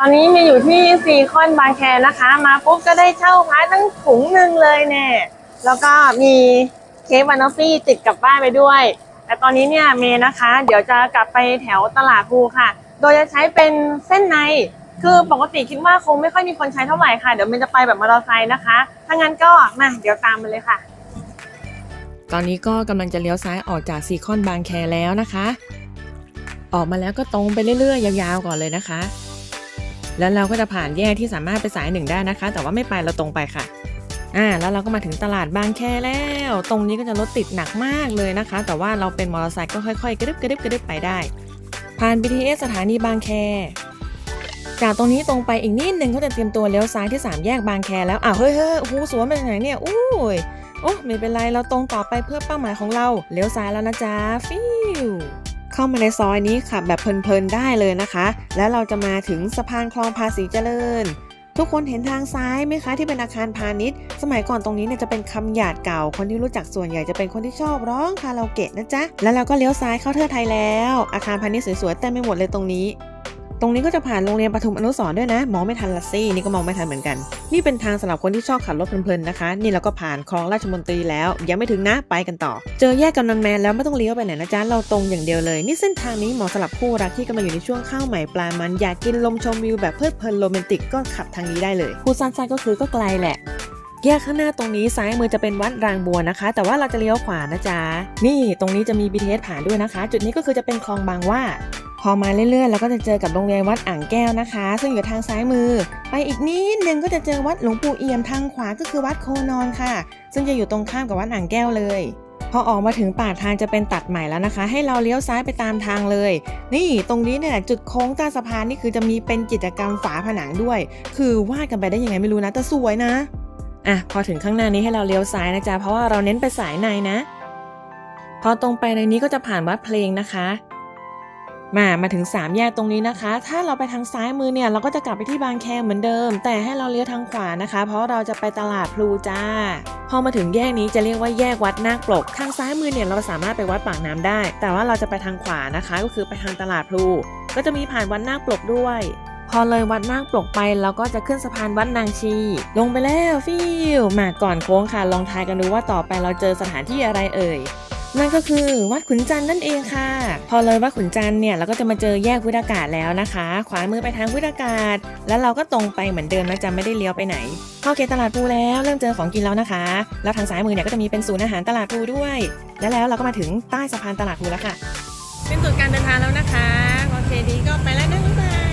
ตอนนี้มีอยู่ที่ซีคอนบางแคนะคะ มาปุ๊บก็ได้เช่าพาตั้งถุงหนึ่งเลยเนี่ยแล้วก็มีเค้กวานอฟฟี่ติดกลับบ้านไปด้วย แต่ตอนนี้เนี่ยเมย์นะคะ เดี๋ยวจะกลับไปแถวตลาดภูค่ะ โดยจะใช้เป็นเส้นใน คือปกติคิดว่าคงไม่ค่อยมีคนใช้เท่าไหร่ค่ะ เดี๋ยวเมย์จะไปแบบมอเตอร์ไซค์นะคะ ถ้างั้นก็มาเดี๋ยวตามมาเลยค่ะ ตอนนี้ก็กำลังจะเลี้ยวซ้ายออกจากซีคอนบางแคแล้วนะคะ ออกมาแล้วก็ตรงไปเรื่อยๆยาวๆก่อนเลยนะคะ แล้วเราก็จะผ่านแยกที่สามารถไปสายหนึ่งได้นะคะ แต่ว่าไม่ไปเราตรงไปค่ะอ่าแล้วเราก็มาถึงตลาดบางแคแล้ว ตรงนี้ก็จะรถติดหนักมากเลยนะคะ แต่ว่าเราเป็นมอเตอร์ไซค์ก็ค่อยๆ กระดึบกระดึบกระดึบไปได้ ผ่าน BTS สถานีบางแค จากตรงนี้ตรงไปอีกนิดนึงก็จะเตรียมตัวเลี้ยวซ้ายที่สามแยกบางแคแล้วอ้าวเฮ้ยเฮ้ยโอ้โหสวนไปทางไหนเนี่ยอู้ยโอ้ไม่เป็นไรเราตรงต่อไปเพื่อเป้าหมายของเราเลี้ยวซ้ายแล้วนะจ๊ะฟิว เข้ามาในซอยนี้ขับแบบเพลินๆได้เลยนะคะ แล้วเราจะมาถึงสะพานคลองภาษีเจริญ ทุกคนเห็นทางซ้ายไหมคะที่เป็นอาคารพาณิชย์ สมัยก่อนตรงนี้เนี่ยจะเป็นคำหยาดเก่า คนที่รู้จักส่วนใหญ่จะเป็นคนที่ชอบร้องคาราโอเกะนะจ๊ะ แล้วเราก็เลี้ยวซ้ายเข้าเทิดไทยแล้ว อาคารพาณิชย์สวยๆเต็มไปหมดเลยตรงนี้ ตรงนี้ก็จะผ่านโรงเรียนปทุมอนุสรณ์ด้วยนะ มองไม่ทันละซี่นี่ก็มองไม่ทันเหมือนกัน นี่เป็นทางสำหรับคนที่ชอบขับรถเพลินๆนะคะ นี่เราก็ผ่านคลองราชมนตรีแล้ว ยังไม่ถึงนะไปกันต่อ เจอแยกกำนันแมนแล้วไม่ต้องเลี้ยวไปไหนนะจ๊ะเราตรงอย่างเดียวเลย นี่เส้นทางนี้เหมาะสำหรับคู่รักที่กำลังอยู่ในช่วงข้าวใหม่ปลามันอยากกินลมชมวิวแบบเพลิดเพลินโรแมนติกก็ขับทางนี้ได้เลยพูดสั้นๆก็คือก็ไกลแหละแยกข้างหน้าตรงนี้ซ้ายมือจะเป็นวัดรางบัวนะคะ แต่ว่าเราจะเลี้ยวขวานะจ๊ะ นี่ตรงนี้จะมี BTS ผ่านด้วยนะคะ จุดนี้ก็คือจะเป็นคลองบางหว่า พอมาเรื่อยๆเราก็จะเจอกับโรงเรียนวัดอ่างแก้วนะคะ ซึ่งอยู่ทางซ้ายมือ ไปอีกนิดนึงก็จะเจอวัดหลวงปู่เอี่ยมทางขวาก็คือวัดโคนอนค่ะ ซึ่งจะอยู่ตรงข้ามกับวัดอ่างแก้วเลยพอออกมาถึงปากทางจะเป็นตัดใหม่แล้วนะคะ ให้เราเลี้ยวซ้ายไปตามทางเลย นี่ตรงนี้เนี่ยจุดโค้งใต้สะพานนี่คือจะมีเป็นกิจกรรมฝาผนังด้วย คือวาดกันไปได้ยังไงไม่รู้นะแต่สวยนะอะพอถึงข้างหน้านี้ให้เราเลี้ยวซ้ายนะจ๊ะเพราะว่าเราเน้นไปสายในนะ พอตรงไปในนี้ก็จะผ่านวัดเพลงนะคะ มา มาถึง 3 แยกตรงนี้นะคะ ถ้าเราไปทางซ้ายมือเนี่ย เราก็จะกลับไปที่บางแคเหมือนเดิม แต่ให้เราเลี้ยวทางขวานะคะ เพราะเราจะไปตลาดพลูจ้า พอมาถึงแยกนี้จะเรียกว่าแยกวัดนาคปลก ทางซ้ายมือเนี่ยเราสามารถไปวัดปากน้ำได้ แต่ว่าเราจะไปทางขวานะคะ ก็คือไปทางตลาดพลู ก็จะมีผ่านวัดนาคปลกด้วย พอเลยวัดนาคปลกไปเราก็จะขึ้นสะพานวัดนางชี ลงไปแล้วฟิวมาก่อนโค้งค่ะ ลองทายกันดูว่าต่อไปเราเจอสถานที่อะไรเอ่ย นั่นก็คือวัดขุนจันทร์นั่นเองค่ะ พอเลยวัดขุนจันทร์เนี่ยเราก็จะมาเจอแยกวิทยากาศแล้วนะคะ ขวามือไปทางวิทยากาศ แล้วเราก็ตรงไปเหมือนเดิมนะจะไม่ได้เลี้ยวไปไหนเข้าเขตตลาดปูแล้วเริ่มเจอของกินแล้วนะคะ แล้วทางซ้ายมือเนี่ยก็จะมีเป็นศูนย์อาหารตลาดปูด้วย แล้วแล้วเราก็มาถึงใต้สะพานตลาดปูแล้วค่ะ เป็นจุดการเดินทางแล้วนะคะโอเคดีก็ไปแล้วนะ